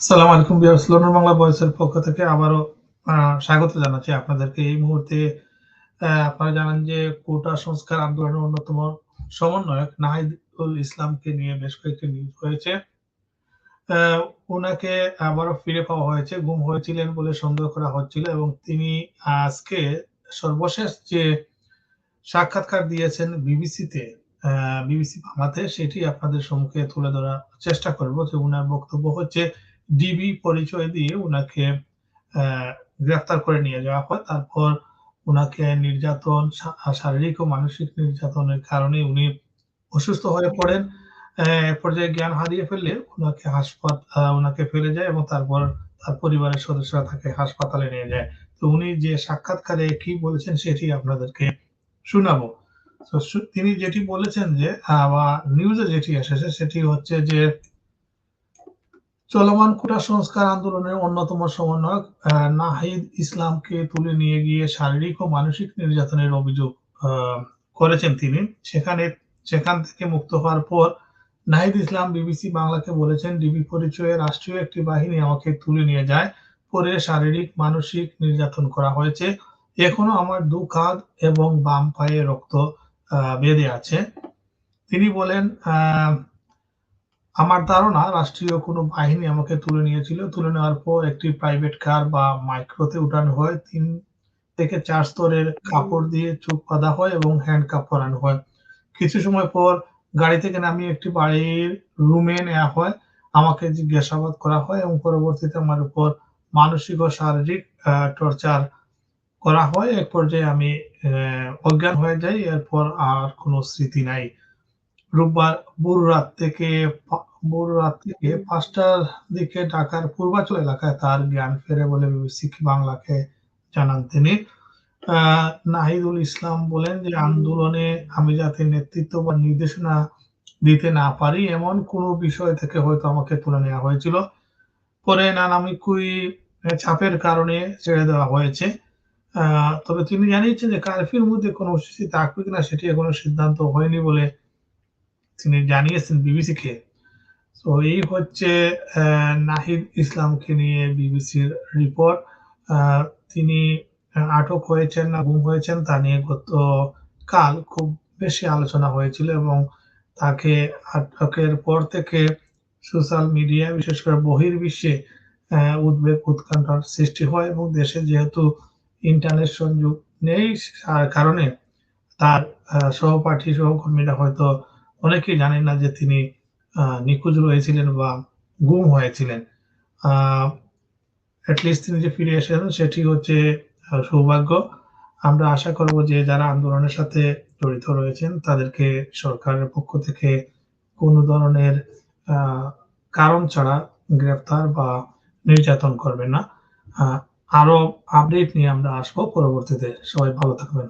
আসসালামু আলাইকুম viewers, London Bangla ভয়েসের পক্ষ থেকে আবারও স্বাগত জানাচ্ছি আপনাদেরকে। এই মুহূর্তে আপনারা জানেন যে কোটা সংস্কার আন্দোলনের অন্যতম সমন্বয়ক নাহিদুল ইসলামকে নিয়ে বেশ কয়েকটি নিউজ হয়েছে। ওনাকে আবারও ফিরে পাওয়া হয়েছে, গুম হয়েছিলেন বলে সন্দেহ করা হচ্ছিল এবং তিনি আজকে সর্বশেষ যে সাক্ষাৎকার দিয়েছেন বিবিসিতে বিবিসি বাংলাতে সেটি আপনাদের সম্মুখে তুলে ধরার চেষ্টা করব যে উনার বক্তব্য হচ্ছে ডিবি পরিচয় দিয়ে আহ, গ্রেফতার করে নিয়ে যাওয়া হয়। তারপর উনাকে নির্যাতন শারীরিক ও মানসিক নির্যাতনের কারণে উনি অসুস্থ হয়ে পড়েন। এক পর্যায়ে জ্ঞান হারিয়ে ফেললে উনাকে হাসপাতাল উনাকে ফেলে যায় এবং তারপর তার পরিবারের সদস্যরা তাকে হাসপাতালে নিয়ে যায়। তো উনি যে সাক্ষাৎকারে কি বলেছেন সেটি আপনাদেরকে শোনাবো। তিনি যেটি বলেছেন যে নিউজে যেটি এসেছে সেটি হচ্ছে যে চলমান কোটা সংস্কার আন্দোলনের অন্যতম সমন্বয়ক নাহিদ ইসলামকে তুলে নিয়ে গিয়ে শারীরিক ও মানসিক নির্যাতনের অভিযোগ করেছেন তিনি। সেখানে, সেখান থেকে মুক্ত হওয়ার পর নাহিদ ইসলাম বিবিসি বাংলাকে বলেছেন, ডিবি পরিচয়ে রাষ্ট্রীয় একটি বাহিনী আমাকে তুলে নিয়ে যায়, পরে শারীরিক, মানসিক নির্যাতন করা হয়েছে। এখনও আমার দু কাঁধ এবং বাম পায়ে রক্ত বেঁধে আছে। তিনি বলেন, আহ আমার ধারণা রাষ্ট্রীয় কোনো বাহিনী আমাকে তুলে নিয়েছিল। তুলে নেওয়ার পর একটি প্রাইভেট কার বা মাইক্রোতে উঠানো হয়। তিন থেকে চার স্তরের কাপড় দিয়ে চোখ বাঁধা হয় এবং হ্যান্ড কাপ পরানো হয়। কিছু সময় পর গাড়ি থেকে নামিয়ে একটি বাড়ির রুমে নেওয়া হয়। আমাকে জিজ্ঞাসাবাদ করা হয় এবং পরবর্তীতে আমার উপর মানসিক ও শারীরিক টর্চার করা হয়। এক পর্যায়ে আমি অজ্ঞান হয়ে যাই। এরপর আর কোনো স্মৃতি নাই। রোববার ভোর রাত থেকে ভোর রাত থেকে পাঁচটার দিকে ঢাকার পূর্বাচল এলাকায় তার জ্ঞান ফেরে বলে বিবিসি বাংলাকে জানান তিনি। নাহিদুল ইসলাম বলেন যে, আন্দোলনে আমি যাতে নেতৃত্ব বা নির্দেশনা দিতে না পারি, এমন কোনো বিষয় থেকে হয়তো আমাকে তুলে নেওয়া হয়েছিল। পরে নানামিকুই চাপের কারণে ছেড়ে দেওয়া হয়েছে। তবে তিনি জানিয়েছেন যে, কারফিউর মধ্যে কোনো অস্বস্তি থাকবে কিনা সেটি এখনও সিদ্ধান্ত হয়নি বলে তিনি জানিয়েছেন বিবিসিকে। তো এই হচ্ছে নাহিদ ইসলামকে নিয়ে বিবিসির রিপোর্ট তিনি আটক হয়েছেন না, গুম হয়েছেন, তা নিয়ে গত কাল খুব বেশি আলোচনা হয়েছিল এবং তাকে আটকের পর থেকে সোশ্যাল মিডিয়া বিশেষ করে বহির্বিশ্বে উদ্বেগ, উৎকণ্ঠার সৃষ্টি হয় এবং দেশে যেহেতু ইন্টারনেট সংযোগ নেই কারণে তার সহপাঠী সহকর্মীরা হয়তো অনেকেই জানেন না যে তিনি নিখোঁজ রয়েছিলেন বা গুম হয়েছিলেন। অ্যাটলিস্ট তিনি যে ফিরে এসেছেন সেটি হচ্ছে সৌভাগ্য। আমরা আশা করব যে যারা আন্দোলনের সাথে জড়িত রয়েছেন, তাদেরকে সরকারের পক্ষ থেকে কোনো ধরনের কারণ ছাড়া গ্রেফতার বা নির্যাতন করবে না। আরও আপডেট নিয়ে আমরা আসব। পরবর্তীতে সবাই ভালো থাকবেন।